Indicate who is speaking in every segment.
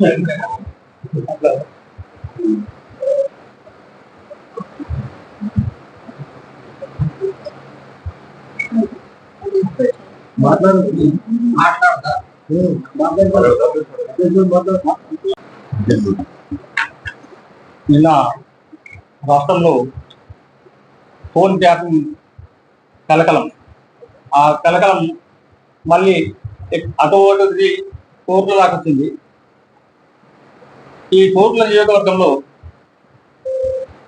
Speaker 1: నిన్న రాష్ట్రంలో phone tapping కలకలం. ఆ కలకలం మళ్ళీ అటు ఒకటి తిరిగి దాకొచ్చింది. దాకా ఈ కోర్టుల నియోజకవర్గంలో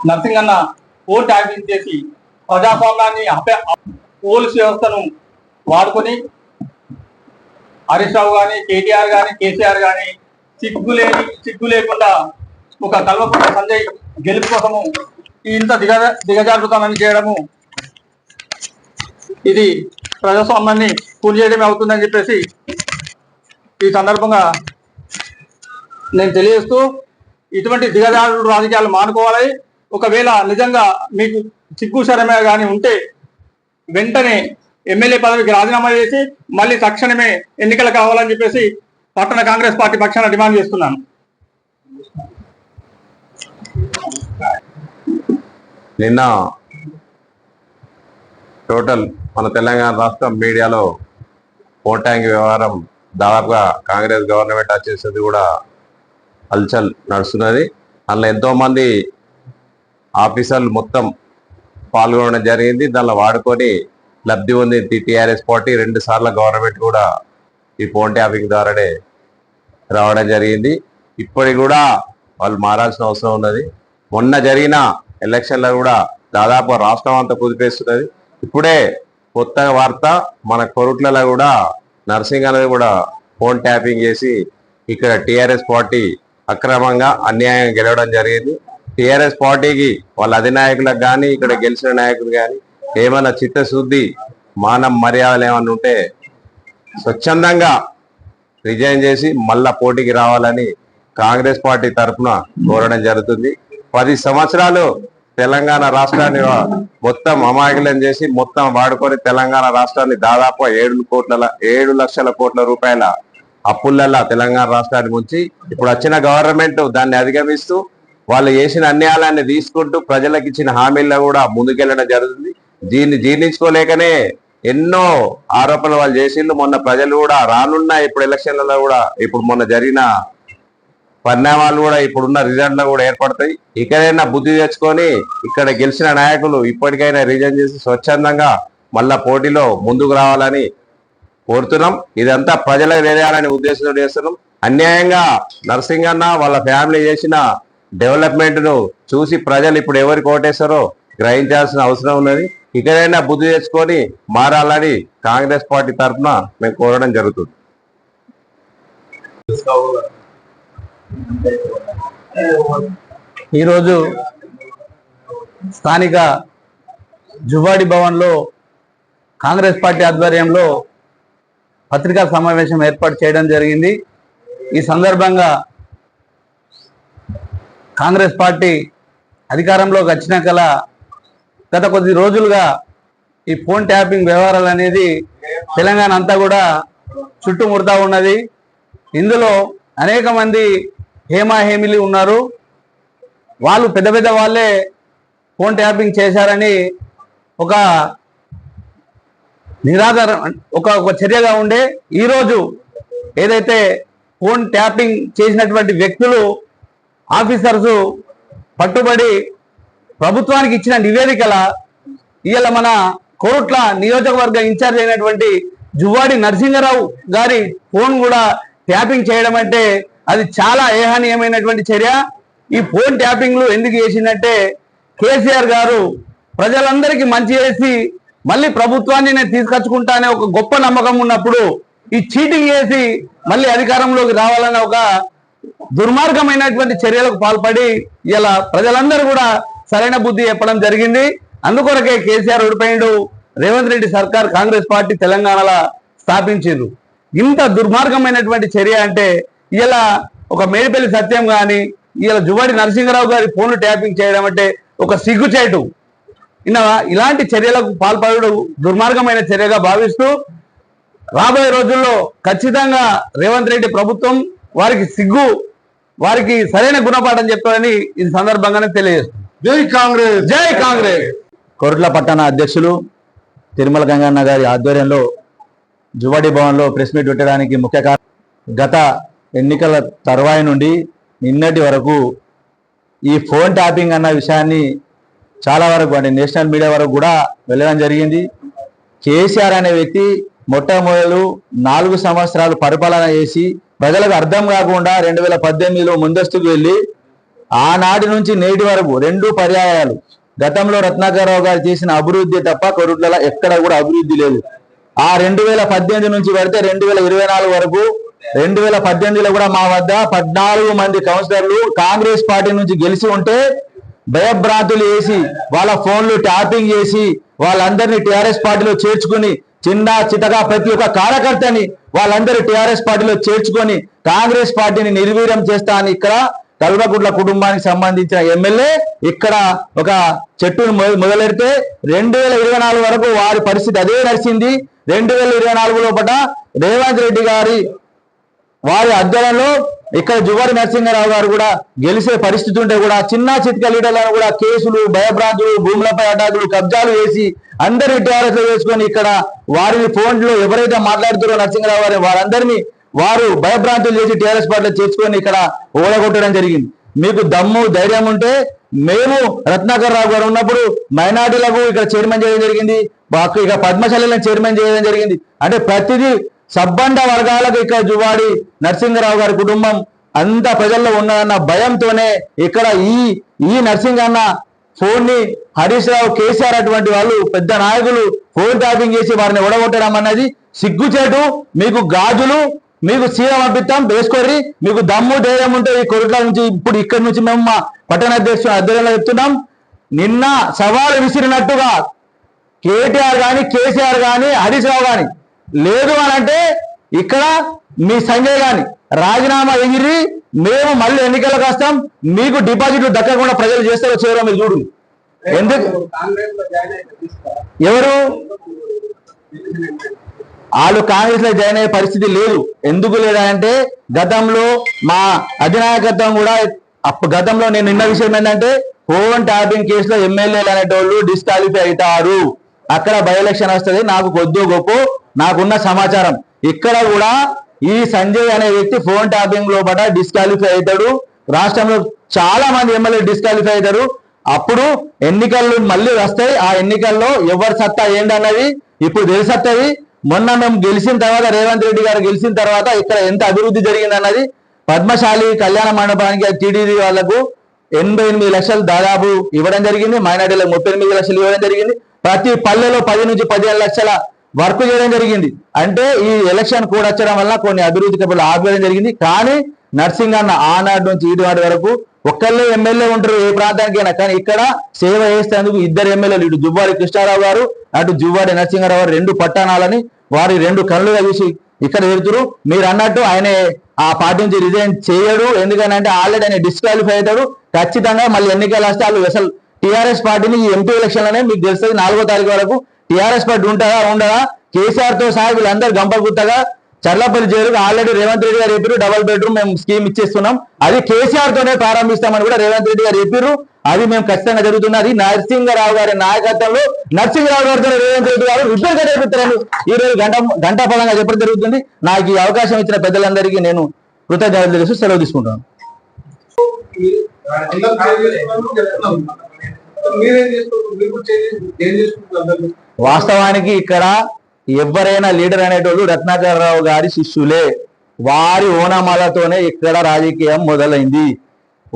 Speaker 1: నర్సింగన్న ఫోన్ యాక్టింగ్ చేసి ప్రజాస్వామ్యాన్ని అపే పోలీస్ వ్యవస్థను వాడుకొని హరీష్ రావు కానీ కేటీఆర్ కానీ కేసీఆర్ కానీ చిక్కు లేని సిగ్గు లేకుండా ఒక కల్వకుంట సంజయ్ గెలుపు కోసము ఇంత దిగ దిగజారుతానని చేయడము ఇది ప్రజాస్వామ్యాన్ని కూలి చేయడమే అవుతుందని చెప్పేసి ఈ సందర్భంగా నేను తెలియజేస్తూ ఇటువంటి దిగజారుడు రాజకీయాలు మానుకోవాలి. ఒకవేళ నిజంగా మీకు సిగ్గు శరమే కానీ ఉంటే వెంటనే ఎమ్మెల్యే పదవికి రాజీనామా చేసి మళ్ళీ తక్షణమే ఎన్నికలు కావాలని చెప్పేసి పట్టణ కాంగ్రెస్ పార్టీ పక్షాన డిమాండ్ చేస్తున్నాను.
Speaker 2: నిన్న టోటల్ మన తెలంగాణ రాష్ట్రం మీడియాలో ఫోన్ ట్యాంక్ వ్యవహారం దాదాపుగా కాంగ్రెస్ గవర్నమెంట్ వచ్చేసేది కూడా హల్చల్ నడుస్తున్నది. అందులో ఎంతోమంది ఆఫీసర్లు మొత్తం పాల్గొనడం జరిగింది. దానిలో వాడుకొని లబ్ధి పొందింది టీఆర్ఎస్ పార్టీ రెండు సార్లు గవర్నమెంట్ కూడా ఈ ఫోన్ ట్యాపింగ్ ద్వారానే రావడం జరిగింది. ఇప్పటికి కూడా వాళ్ళు మారాల్సిన అవసరం ఉన్నది. మొన్న జరిగిన ఎలక్షన్లో కూడా దాదాపు రాష్ట్రం అంతా కుదిపేస్తున్నది. ఇప్పుడే కొత్త వార్త మన కొరుట్లలో కూడా నర్సింగ్ అనేది కూడా ఫోన్ ట్యాపింగ్ చేసి ఇక్కడ టీఆర్ఎస్ పార్టీ అక్రమంగా అన్యాయంగా గెలవడం జరిగింది. టిఆర్ఎస్ పార్టీకి వాళ్ళ అధినాయకులకు కానీ ఇక్కడ గెలిచిన నాయకులు కానీ ఏమైనా చిత్తశుద్ధి మానం మర్యాదలు ఏమైనా ఉంటే స్వచ్ఛందంగా రిజైన్ చేసి మళ్ళా పోటీకి రావాలని కాంగ్రెస్ పార్టీ తరఫున కోరడం జరుగుతుంది. పది సంవత్సరాలు తెలంగాణ రాష్ట్రాన్ని మొత్తం అమాయకులను చేసి మొత్తం వాడుకొని తెలంగాణ రాష్ట్రాన్ని దాదాపు ఏడు కోట్ల ఏడు లక్షల కోట్ల రూపాయల అప్పులల్లా తెలంగాణ రాష్ట్రాన్ని ముంచి ఇప్పుడు వచ్చిన గవర్నమెంట్ దాన్ని అధిగమిస్తూ వాళ్ళు చేసిన అన్యాయాలన్నీ తీసుకుంటూ ప్రజలకు ఇచ్చిన హామీల్లో కూడా ముందుకెళ్ళడం జరుగుతుంది. దీన్ని జీర్ణించుకోలేకనే ఎన్నో ఆరోపణలు వాళ్ళు చేసిండ్రు. మొన్న ప్రజలు కూడా రానున్న ఇప్పుడు ఎలక్షన్లలో కూడా ఇప్పుడు మొన్న జరిగిన పరిణామాలు కూడా ఇప్పుడున్న రిజల్ట్లో కూడా ఏర్పడతాయి. ఇక్కడైనా బుద్ధి తెచ్చుకొని ఇక్కడ గెలిచిన నాయకులు ఇప్పటికైనా రిజైన్ చేసి స్వచ్ఛందంగా మళ్ళా పోటీలో ముందుకు రావాలని కోరుతున్నాం. ఇదంతా ప్రజలకు తెలియాలని ఉద్దేశంతో చేస్తున్నాం. అన్యాయంగా నరసింగన్న వాళ్ళ ఫ్యామిలీ చేసిన డెవలప్మెంట్ను చూసి ప్రజలు ఇప్పుడు ఎవరికి కోటేస్తారో గ్రహించాల్సిన అవసరం ఉన్నది. ఇకనైనా బుద్ధి తెచ్చుకొని మారాలని కాంగ్రెస్ పార్టీ తరఫున మేము కోరడం జరుగుతుంది.
Speaker 1: ఈరోజు స్థానిక జువాడి భవన్లో కాంగ్రెస్ పార్టీ ఆధ్వర్యంలో పత్రికా సమావేశం ఏర్పాటు చేయడం జరిగింది. ఈ సందర్భంగా కాంగ్రెస్ పార్టీ అధికారంలోకి వచ్చిన కల గత కొద్ది రోజులుగా ఈ ఫోన్ ట్యాపింగ్ వ్యవహారాలు అనేది తెలంగాణ అంతా కూడా చుట్టుముడతా ఉన్నది. ఇందులో అనేక మంది హేమాహేమిలి ఉన్నారు. వాళ్ళు పెద్ద పెద్ద వాళ్ళే ఫోన్ ట్యాపింగ్ చేశారని ఒక నిరాధార ఒక ఒక చర్యగా ఉండే ఈరోజు ఏదైతే ఫోన్ ట్యాపింగ్ చేసినటువంటి వ్యక్తులు ఆఫీసర్స్ పట్టుబడి ప్రభుత్వానికి ఇచ్చిన నివేదికల ఇవాళ మన కోరుట్ల నియోజకవర్గ ఇన్ఛార్జ్ అయినటువంటి జువ్వాడి నరసింహరావు గారి ఫోన్ కూడా ట్యాపింగ్ చేయడం అంటే అది చాలా ఏహనీయమైనటువంటి చర్య. ఈ ఫోన్ ట్యాపింగ్లు ఎందుకు చేసిందంటే కేసీఆర్ గారు ప్రజలందరికీ మంచి చేసి మళ్ళీ ప్రభుత్వాన్ని నేను తీసుకొచ్చుకుంటానే ఒక గొప్ప నమ్మకం ఉన్నప్పుడు ఈ చీటింగ్ చేసి మళ్ళీ అధికారంలోకి రావాలనే ఒక దుర్మార్గమైనటువంటి చర్యలకు పాల్పడి ఇలా ప్రజలందరూ కూడా సరైన బుద్ధి చెప్పడం జరిగింది. అందుకొరకే కేసీఆర్ ఓడిపోయిండు. రేవంత్ రెడ్డి సర్కార్ కాంగ్రెస్ పార్టీ తెలంగాణలో స్థాపించిండు ఇంత దుర్మార్గమైనటువంటి చర్య అంటే ఇలా ఒక మేడిపల్లి సత్యం కానీ ఇలా జువాడి నరసింహరావు గారి ఫోన్లు ట్యాపింగ్ చేయడం అంటే ఒక సిగ్గుచేటు. ఇన్న ఇలాంటి చర్యలకు పాల్పడడం దుర్మార్గమైన చర్యగా భావిస్తూ రాబోయే రోజుల్లో ఖచ్చితంగా రేవంత్ రెడ్డి ప్రభుత్వం
Speaker 3: వారికి సిగ్గు వారికి సరైన గుణపాఠం చెప్పాలని ఈ సందర్భంగానే తెలియజేస్తుంది.
Speaker 4: జై కాంగ్రెస్!
Speaker 3: జై కాంగ్రెస్!
Speaker 5: కొరుట్ల పట్టణ అధ్యక్షులు తిరుమల గంగన్న గారి ఆధ్వర్యంలో జువాడి భవన్లో ప్రెస్ మీట్ పెట్టడానికి ముఖ్య కారణం గత ఎన్నికల తర్వాయి నుండి నిన్నటి వరకు ఈ ఫోన్ ట్యాపింగ్ అన్న విషయాన్ని చాలా వరకు అంటే నేషనల్ మీడియా వరకు కూడా వెళ్ళడం జరిగింది. కేసీఆర్ అనే వ్యక్తి మొట్టమొదలు నాలుగు సంవత్సరాలు పరిపాలన చేసి ప్రజలకు అర్థం కాకుండా రెండు వేల పద్దెనిమిదిలో ముందస్తుకు వెళ్ళి ఆనాటి నుంచి నేటి వరకు రెండు పర్యాయాలు. గతంలో రత్నాకరరావు గారు చేసిన అభివృద్ధి తప్ప కొరుట్లలో ఎక్కడ కూడా అభివృద్ధి లేదు. ఆ రెండు వేల పద్దెనిమిది నుంచి పడితే రెండు వేల ఇరవై నాలుగు వరకు రెండు వేల పద్దెనిమిదిలో కూడా మా వద్ద పద్నాలుగు మంది కౌన్సిలర్లు కాంగ్రెస్ పార్టీ నుంచి గెలిచి ఉంటే భయభ్రాంతులు వేసి వాళ్ళ ఫోన్లు ట్యాపింగ్ చేసి వాళ్ళందరినీ టిఆర్ఎస్ పార్టీలో చేర్చుకుని చిన్న చితగా ప్రతి ఒక్క కార్యకర్తని వాళ్ళందరూ టిఆర్ఎస్ పార్టీలో చేర్చుకొని కాంగ్రెస్ పార్టీని నిర్వీర్యం చేస్తా అని ఇక్కడ కల్వకుంట్ల కుటుంబానికి సంబంధించిన ఎమ్మెల్యే ఇక్కడ ఒక చెట్టును మొదలెడితే రెండు వేల ఇరవై నాలుగు వరకు వారి పరిస్థితి అదే నడిచింది. రెండు వేల ఇరవై నాలుగు లోపల రేవంత్ రెడ్డి గారి వారి అధ్యయనంలో ఇక్కడ జువారి నరసింహారావు గారు కూడా గెలిచే పరిస్థితి ఉంటే కూడా చిన్న చిత్క లీడర్లను కూడా కేసులు భయభ్రాంతులు భూములపై అటాకులు కబ్జాలు వేసి అందరి టీఆర్ఎస్లో వేసుకొని ఇక్కడ వారిని ఫోన్లో ఎవరైతే మాట్లాడుతారో నరసింహారావు గారు వారందరినీ వారు భయభ్రాంతులు చేసి టీఆర్ఎస్ పార్టీలో చేసుకొని ఇక్కడ ఓడగొట్టడం జరిగింది. మీకు దమ్ము ధైర్యం ఉంటే మేము రత్నాకర్ రావు గారు ఉన్నప్పుడు మైనార్టీలకు ఇక్కడ చైర్మన్ చేయడం జరిగింది. ఇక పద్మశాలను చైర్మన్ చేయడం జరిగింది. అంటే ప్రతిదీ సబ్బండ వర్గాలకు ఇక్కడ జువాడి నరసింహరావు గారి కుటుంబం అంత ప్రజల్లో ఉన్నదన్న భయంతోనే ఇక్కడ ఈ ఈ నర్సింగ్ అన్న ఫోన్ని హరీష్ రావు కేసీఆర్ అటువంటి వాళ్ళు పెద్ద నాయకులు ఫోన్ ట్యాపింగ్ చేసి వారిని ఓడగొట్టడం అన్నది సిగ్గుచేటు. మీకు గాజులు మీకు సీర పంపిస్తాం వేసుకోర్రి. మీకు దమ్ము ధైర్యం ఉంటే ఈ కొరట్ల నుంచి ఇప్పుడు ఇక్కడి నుంచి మేము మా పట్టణ అధ్యక్షుడు అధ్యయనంలో చెప్తున్నాం. నిన్న సవాలు విసిరినట్టుగా కేటీఆర్ గాని కేసీఆర్ గాని హరీష్ రావు కానీ లేదు అని అంటే ఇక్కడ మీ సంజయ్ గాని రాజీనామా ఎగిరి మేము మళ్ళీ ఎన్నికలకు వస్తాం మీకు డిపాజిట్లు దక్కకుండా ప్రజలు చేస్తారో చేయరో మీరు చూడు. ఎందుకు? ఎవరు? వాళ్ళు కాంగ్రెస్లో జాయిన్ అయ్యే పరిస్థితి లేదు. ఎందుకు లేదంటే గతంలో మా అధినాయకత్వం కూడా అప్పుడు గతంలో నేను నిన్న విషయం ఏంటంటే ఫోన్ ట్యాపింగ్ కేసులో ఎమ్మెల్యేలు అనేటోళ్ళు డిస్క్వాలిఫై అవుతారు. అక్కడ బై ఎలక్షన్ వస్తుంది. నాకు కొద్దు గొప్ప నాకున్న సమాచారం. ఇక్కడ కూడా ఈ సంజయ్ అనే వ్యక్తి ఫోన్ ట్యాపింగ్ లోపల డిస్క్వాలిఫై అవుతాడు. రాష్ట్రంలో చాలా మంది ఎమ్మెల్యే డిస్క్వాలిఫై అవుతారు. అప్పుడు ఎన్నికలు మళ్ళీ వస్తాయి. ఆ ఎన్నికల్లో ఎవరి సత్తా ఏంటన్నది ఇప్పుడు తెలిసత్తది. మొన్న మేము గెలిచిన తర్వాత రేవంత్ రెడ్డి గారు గెలిచిన తర్వాత ఇక్కడ ఎంత అభివృద్ధి జరిగింది అన్నది పద్మశాలి కళ్యాణ మండపానికి టీడీడీ వాళ్ళకు ఎనభై ఎనిమిది లక్షలు దాదాపు ఇవ్వడం జరిగింది. మైనార్టీలకు ముప్పై ఎనిమిది లక్షలు ఇవ్వడం జరిగింది. ప్రతి పల్లెలో పది నుంచి పదిహేను లక్షల వర్క్ చేయడం జరిగింది. అంటే ఈ ఎలక్షన్ కూడా వచ్చడం వల్ల కొన్ని అభివృద్ధి కబుర్లు ఆపేయడం జరిగింది. కానీ నర్సింగ్ అన్న ఆనాడు నుంచి ఈనాడు వాటి వరకు ఒక్కళ్ళే ఎమ్మెల్యే ఉంటారు ఏ ప్రాంతానికైనా. కానీ ఇక్కడ సేవ చేసేందుకు ఇద్దరు ఎమ్మెల్యేలు ఇటు జువ్వాడి కృష్ణారావు గారు అటు జువ్వాడి నరసింహారావు గారు రెండు పట్టణాలని వారి రెండు కళ్ళుగా చూసి ఇక్కడ వెళ్తురు. మీరు అన్నట్టు ఆయన ఆ పార్టీ నుంచి రిజైన్ చేయడు. ఎందుకంటే ఆల్రెడీ ఆయన డిస్క్వాలిఫై అవుతాడు. ఖచ్చితంగా మళ్ళీ ఎన్నికలు వస్తే వాళ్ళు అసలు టిఆర్ఎస్ పార్టీని ఈ ఎంపీ ఎలక్షన్లోనే మీకు తెలుస్తుంది. నాలుగో తారీఖు వరకు టిఆర్ఎస్ పార్టీ ఉంటుందా ఉండదా కేసీఆర్తో సహా వీళ్ళందరూ గంపగుత్తగా చర్లపల్లి చేరుకు ఆల్రెడీ రేవంత్ రెడ్డి గారు చెప్పారు డబల్ బెడ్రూమ్ మేము స్కీమ్ ఇచ్చేస్తున్నాం అది కేసీఆర్ తోనే ప్రారంభిస్తామని కూడా రేవంత్ రెడ్డి గారు చెప్పారు అది మేము ఖచ్చితంగా జరుగుతున్నది నరసింహరావు గారి నాయకత్వంలో నరసింహరావు గారితో రేవంత్ రెడ్డి గారు రిపేర్ చేపిస్తారని ఈ రోజు గంట గంటా పదంగా చెప్పడం జరుగుతుంది నాకు ఈ అవకాశం ఇచ్చిన పెద్దలందరికీ నేను కృతజ్ఞతలు తెలుసు సెలవు తీసుకుంటాను వాస్తవానికి ఇక్కడ ఎవరైనా లీడర్ అనేటోళ్ళు రత్నాకరరావు గారి శిష్యులే. వారి ఓనమాలతోనే ఇక్కడ రాజకీయం మొదలైంది.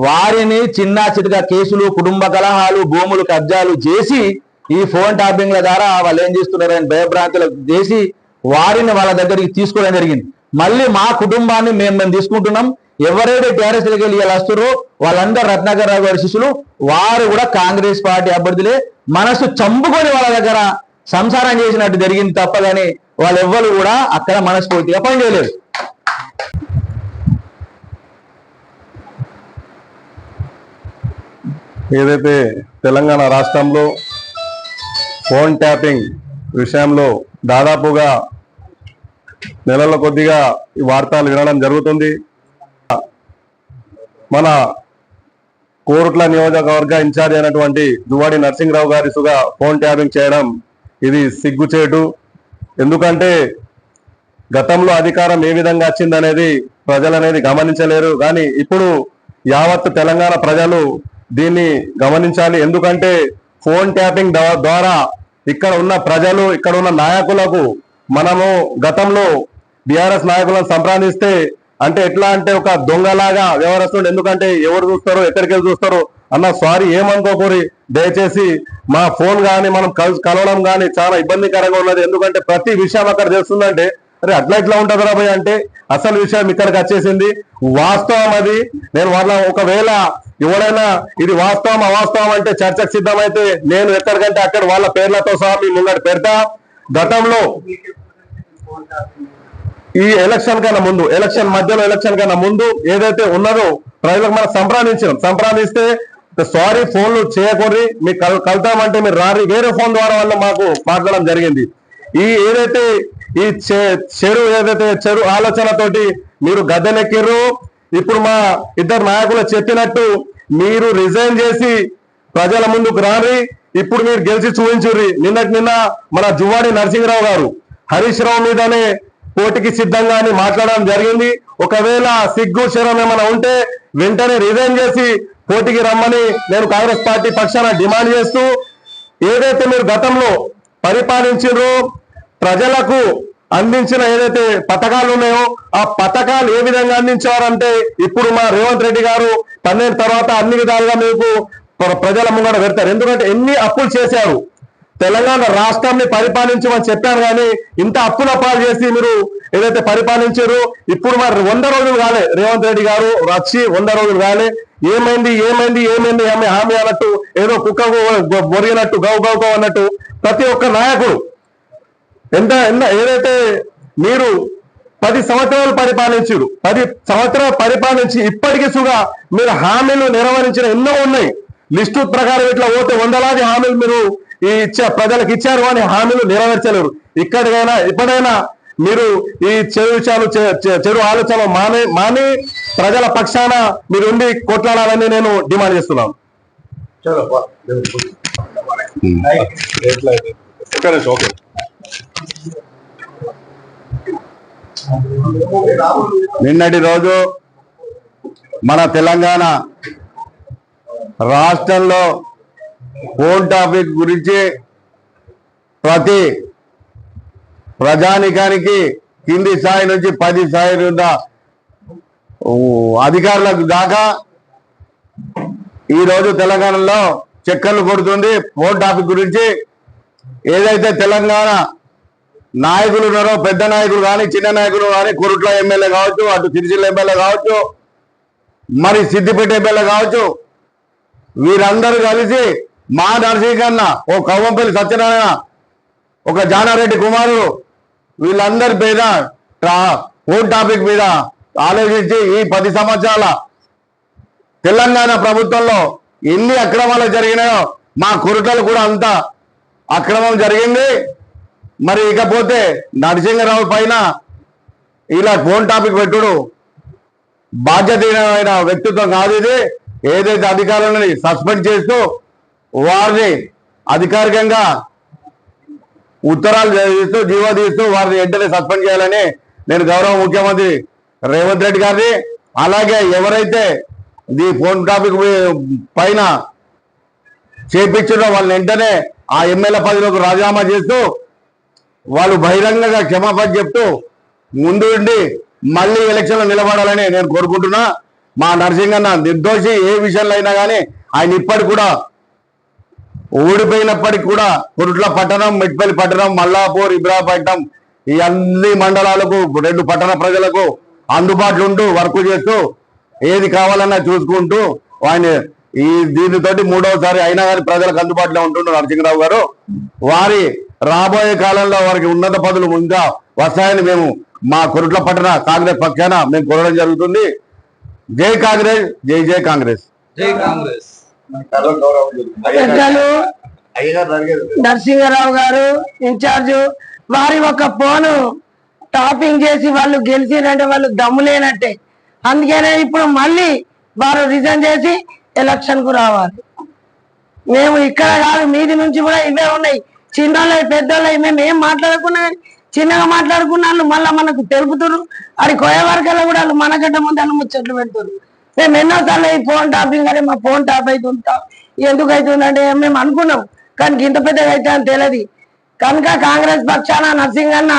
Speaker 5: వారిని చిన్న చితక కేసులు కుటుంబ కలహాలు భూములు కబ్జాలు చేసి ఈ ఫోన్ టాపింగ్ల ద్వారా వాళ్ళు ఏం చేస్తున్నారని భయభ్రాంతులకు చేసి వారిని వాళ్ళ దగ్గరికి తీసుకోవడం జరిగింది. మళ్ళీ మా కుటుంబాన్ని మేము మేము తీసుకుంటున్నాం. ఎవరైతే టీఆర్ఎస్ వెళ్ళి ఇలా వస్తారో వాళ్ళందరూ రత్నాకర్ రావు గారి శిష్యులు వారు కూడా కాంగ్రెస్ పార్టీ అభ్యర్థులే. మనసు చంపుకొని వాళ్ళ దగ్గర సంసారం చేసినట్టు జరిగింది తప్ప కానీ వాళ్ళెవ్వరు కూడా అక్కడ మనస్ఫూర్తిగా పనిచేయలేదు.
Speaker 6: ఏదైతే తెలంగాణ రాష్ట్రంలో ఫోన్ ట్యాపింగ్ విషయంలో దాదాపుగా నెలల కొద్దిగా ఈ వార్తలు వినడం జరుగుతుంది. మన కోరుట్ల నియోజకవర్గ ఇన్ఛార్జ్ అయినటువంటి దువాడి నరసింహరావు గారి సుగా ఫోన్ ట్యాపింగ్ చేయడం ఇది సిగ్గుచేటు. ఎందుకంటే గతంలో అధికారం ఏ విధంగా వచ్చిందనేది ప్రజలు అనేది గమనించలేరు. కానీ ఇప్పుడు యావత్ తెలంగాణ ప్రజలు దీన్ని గమనించాలి. ఎందుకంటే ఫోన్ ట్యాపింగ్ ద్వారా ఇక్కడ ఉన్న ప్రజలు ఇక్కడ ఉన్న నాయకులకు మనము గతంలో బీఆర్ఎస్ నాయకులను సంప్రదిస్తే అంటే ఎట్లా అంటే ఒక దొంగలాగా వ్యవహరిస్తుండే. ఎందుకంటే ఎవరు చూస్తారో ఎక్కడికి వెళ్ళి చూస్తారో అన్న సారీ ఏమనుకోకూరి. దయచేసి మా ఫోన్ కానీ మనం కలిసి కలవడం కానీ చాలా ఇబ్బందికరంగా ఉన్నది. ఎందుకంటే ప్రతి విషయం అక్కడ తెలుస్తుందంటే అరే అట్లా ఇట్లా ఉంటుంది రాబోయ్ అంటే అసలు విషయం ఇక్కడికి వచ్చేసింది. వాస్తవం అది. నేను వాళ్ళ ఒకవేళ ఎవరైనా ఇది వాస్తవం అవాస్తవం అంటే చర్చకు సిద్ధమైతే నేను ఎక్కడికంటే అక్కడ వాళ్ళ పేర్లతో సహా మీ ముంగట పెడతా. గతంలో ఈ ఎలక్షన్ కన్నా ముందు ఎలక్షన్ మధ్యలో ఎలక్షన్ కన్నా ముందు ఏదైతే ఉన్నదో ప్రజలకు మనం సంప్రదించాం సంప్రదిస్తే సారీ ఫోన్లు చేయకూడదు మీకు కల్ కలుతామంటే మీరు రారి. వేరే ఫోన్ ద్వారా వల్ల మాకు మాట్లాడడం జరిగింది. ఈ ఏదైతే ఈ చె- ఏదైతే చెరు ఆలోచనతోటి మీరు గద్దెనెక్కిర్రు ఇప్పుడు మా ఇద్దరు నాయకులు చెప్పినట్టు మీరు రిజైన్ చేసి ప్రజల ముందుకు రారి ఇప్పుడు మీరు గెలిచి చూపించుర్రి. నిన్నటి నిన్న మన జువ్వాడి నరసింహరావు గారు హరీష్ రావు మీదనే పోటీకి సిద్ధంగా అని మాట్లాడడం జరిగింది. ఒకవేళ సిగ్గు శరం ఏమైనా ఉంటే వెంటనే రిజైన్ చేసి పోటీకి రమ్మని నేను కాంగ్రెస్ పార్టీ పక్షాన డిమాండ్ చేస్తూ ఏదైతే మీరు గతంలో పరిపాలించారో ప్రజలకు అందించిన ఏదైతే పథకాలు ఉన్నాయో ఆ పథకాలు ఏ విధంగా అందించారంటే ఇప్పుడు మా రేవంత్ రెడ్డి గారు పన్నెండు తర్వాత అన్ని విధాలుగా మీకు ప్రజల ముంగడ పెడతారు. ఎందుకంటే ఎన్ని అప్పులు చేశారు? తెలంగాణ రాష్ట్రాన్ని పరిపాలించమని చెప్పాను కానీ ఇంత అప్పుల పాలు చేసి మీరు ఏదైతే పరిపాలించారో ఇప్పుడు మరి వంద రోజులు కాలే రేవంత్ రెడ్డి గారు వచ్చి వంద రోజులు కాలే. ఏమైంది ఏమైంది ఏమైంది హామీ హామీ అన్నట్టు ఏదో కుక్కకు బొరిగినట్టు గౌ గౌ గౌ అన్నట్టు ప్రతి ఒక్క నాయకుడు ఎంత ఎంత ఏదైతే మీరు పది సంవత్సరాలు పరిపాలించారు పది సంవత్సరాలు పరిపాలించి ఇప్పటికీ సుగా మీరు హామీలు నిర్వహించిన ఎన్నో ఉన్నాయి. లిస్టు ప్రకారం ఇట్లా పోతే వందలాది హామీలు మీరు ఈ ఇచ్చా ప్రజలకు ఇచ్చారు అని హామీలు నెరవేర్చలేరు. ఇక్కడికైనా ఇప్పుడైనా మీరు ఈ చెడు విషయాలు చెడు ఆలోచనలు మానే మాని ప్రజల పక్షాన మీరు ఉండి కొట్లాడాలని నేను డిమాండ్ చేస్తున్నాను.
Speaker 3: నిన్నటి రోజు మన తెలంగాణ రాష్ట్రంలో ఫోన్ టాపిక్ గురించి ప్రతి ప్రజానికానికి కింది స్థాయి నుంచి పది స్థాయి ఉన్న అధికారులకు దాకా ఈరోజు తెలంగాణలో చక్కర్లు కొడుతుంది ఫోన్ టాపిక్ గురించి. ఏదైతే తెలంగాణ నాయకులు ఉన్నారో పెద్ద నాయకులు కానీ చిన్న నాయకులు కానీ కురుట్ల ఎమ్మెల్యే కావచ్చు అటు సిరిసిల్ల ఎమ్మెల్యే కావచ్చు మరి సిద్దిపేట ఎమ్మెల్యే కావచ్చు వీరందరూ కలిసి మా నరసింహన్న ఓ కవ్వంపల్లి సత్యనారాయణ ఒక జానారెడ్డి కుమారుడు వీళ్ళందరి మీద ట్రా- టాపిక్ మీద ఆలోచించి ఈ పది సంవత్సరాల తెలంగాణ ప్రభుత్వంలో ఎన్ని అక్రమాలు జరిగినాయో మా కురుటలు కూడా అంత అక్రమం జరిగింది. మరి ఇకపోతే నరసింహరావు పైన ఇలా ఫోన్ టాపిక్ పెట్టుడు బాధ్యతమైన వ్యక్తిత్వం కాదు ఇది. ఏదైతే అధికారులని సస్పెండ్ చేస్తూ వారిని అధికారికంగా ఉత్తరాలు ఇస్తూ జీవో తీస్తూ వారిని వెంటనే సస్పెండ్ చేయాలని నేను గౌరవ ముఖ్యమంత్రి రేవంత్ రెడ్డి గారిని అలాగే ఎవరైతే ఈ ఫోన్ టాపిక్ పైన చేపించారో వాళ్ళని వెంటనే ఆ ఎమ్మెల్యే పదవిలోకి రాజీనామా చేస్తూ వాళ్ళు బహిరంగంగా క్షమాపణ చెప్తూ ముందు ఉండి మళ్ళీ ఎలక్షన్లో నిలబడాలని నేను కోరుకుంటున్నా. మా నరసింహన్న నిర్దోషి ఏ విషయంలో అయినా కానీ ఆయన ఇప్పటికి కూడా ఓడిపోయినప్పటికీ కూడా కొరుట్ల పట్టణం మెట్పల్లి పట్టణం మల్లాపూర్ ఇబ్రాపట్నం ఈ అన్ని మండలాలకు రెండు పట్టణ ప్రజలకు అందుబాటులో ఉంటూ వర్క్ చేస్తూ ఏది కావాలన్నా చూసుకుంటూ ఆయన ఈ దీనితోటి మూడవసారి అయినా కానీ ప్రజలకు అందుబాటులో ఉంటుండ్రు నరసింహరావు గారు. వారి రాబోయే కాలంలో వారికి ఉన్నత పదవులు ఇంకా వస్తాయని మేము మా కురుట్ల పట్టణ కాంగ్రెస్ పక్షాన మేము కోరడం జరుగుతుంది. జై కాంగ్రెస్ జై జై కాంగ్రెస్.
Speaker 4: జై కాంగ్రెస్.
Speaker 7: పెద్దలు నరసింహారావు గారు ఇన్ఛార్జ్ వారి ఒక ఫోను టాపింగ్ చేసి వాళ్ళు గెలిచిరంటే వాళ్ళు దమ్ము లేనట్టే అందుకనే ఇప్పుడు మళ్ళీ వారు రిజైన్ చేసి ఎలక్షన్కు రావాలి. మేము ఇక్కడ కాదు మీది నుంచి కూడా ఇవే ఉన్నాయి. చిన్నోళ్ళవి పెద్దోళ్ళవి మేము ఏం మాట్లాడుకున్నా కానీ చిన్నగా మాట్లాడుకున్నాను మళ్ళీ మనకు తెలుపుతున్నారు అది కోయ వరకల్లా కూడా వాళ్ళు మనకంటే ముందు అన్న ముచ్చట్లు పెడుతున్నారు మేము ఎన్నోసార్లు ఈ ఫోన్ టాపింగ్ అనే మా ఫోన్ టాప్ అవుతుంటాం ఎందుకు అవుతుందంటే మేము అనుకున్నాం. కానీ ఇంత పెద్దగా అయితే అని తెలియదు. కనుక కాంగ్రెస్ పక్షాన నర్సింగన్న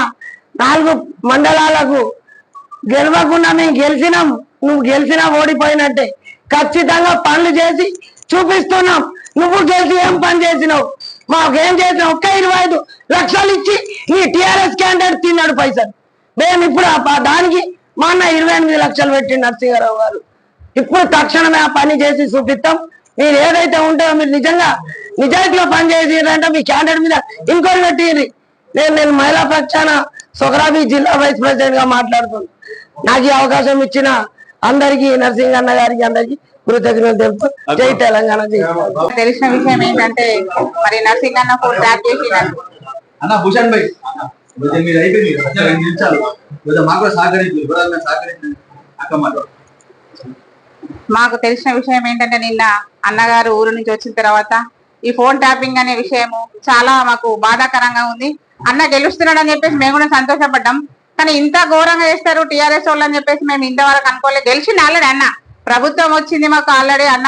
Speaker 7: నాలుగు మండలాలకు గెలవకుండా మేము గెలిచినాం. నువ్వు గెలిచినా ఓడిపోయినట్టే. ఖచ్చితంగా పనులు చేసి చూపిస్తున్నాం. నువ్వు గెలిచి ఏం పని చేసినావు? మాకేం చేసినావు? ఒక్క ఇరవై ఐదు లక్షలు ఇచ్చి నీ టిఆర్ఎస్ క్యాండిడేట్ తిన్నాడు పైసలు. మేము ఇప్పుడు దానికి మా అన్న ఇరవై ఎనిమిది లక్షలు పెట్టి నరసింహారావు గారు ఇప్పుడు తక్షణమే ఆ పని చేసి చూపిస్తాం. మీరు ఏదైతే ఉంటుందో మీరు నిజంగా నిజాయితీలో పని చేసిరంటే మీ క్యాండిడేట్ మీద ఇంకోటి పెట్టిర్రి. నేను నేను మహిళా పక్షాన సొగరాబీ జిల్లా వైస్ ప్రెసిడెంట్గా మాట్లాడుతున్నాను నాకు ఈ అవకాశం ఇచ్చిన అందరికీ నరసింహ అన్న గారికి అందరికి కృతజ్ఞతలు తెలుపు జై తెలంగాణ.
Speaker 8: తెలిసిన విషయం ఏంటంటే మరి నర్సింగన్న ఫోన్ ట్యాప్ చేసినట్టు
Speaker 4: అన్న భూషణ్ భాయ్ మీరు అయిపోయింది. మాకు కూడా సహకరించు ఎవరన్నా సహకరించండి. అక్క మాట
Speaker 8: మాకు తెలిసిన విషయం ఏంటంటే నిన్న అన్నగారు ఊరు నుంచి వచ్చిన తర్వాత ఈ ఫోన్ ట్యాపింగ్ అనే విషయము చాలా మాకు బాధాకరంగా ఉంది. అన్న గెలుస్తున్నాడు అని చెప్పేసి మేము కూడా సంతోషపడ్డాం. కానీ ఇంత ఘోరంగా చేస్తారు టిఆర్ఎస్ వాళ్ళు అని చెప్పేసి మేము ఇంతవరకు అనుకోలేదు గెలిచింది ఆల్రెడీ అన్న. ప్రభుత్వం వచ్చింది మాకు ఆల్రెడీ అన్న.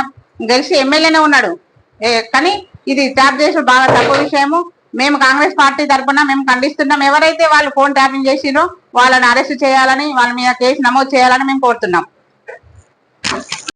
Speaker 8: గెలిచి ఎమ్మెల్యేనే ఉన్నాడు. ఏ, కానీ ఇది ట్యాప్ చేసి బాగా తక్కువ విషయము. మేము కాంగ్రెస్ పార్టీ తరఫున మేము ఖండిస్తున్నాం. ఎవరైతే వాళ్ళు ఫోన్ ట్యాపింగ్ చేసిండ్రో వాళ్ళని అరెస్ట్ చేయాలని వాళ్ళ మీద కేసు నమోదు చేయాలని మేము కోరుతున్నాం.